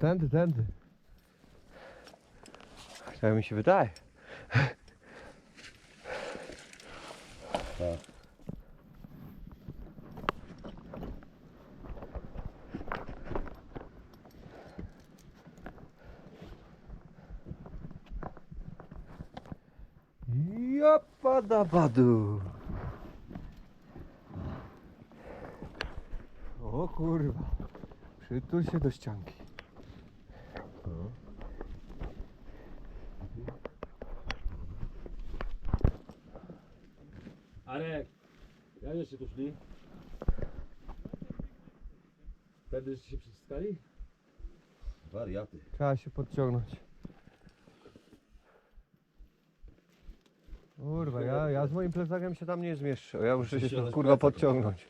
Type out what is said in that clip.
tędy, tędy. Tak mi się wydaje. Tak. Japadabadu. O kurwa. Przytul się do ścianki. Arek, jak jeszcze tu szli? Wtedy żeście się przyciskali? Wariaty. Trzeba się podciągnąć. Kurwa, ja, ja z moim plecakiem się tam nie zmieszczę. Ja muszę się kurwa podciągnąć.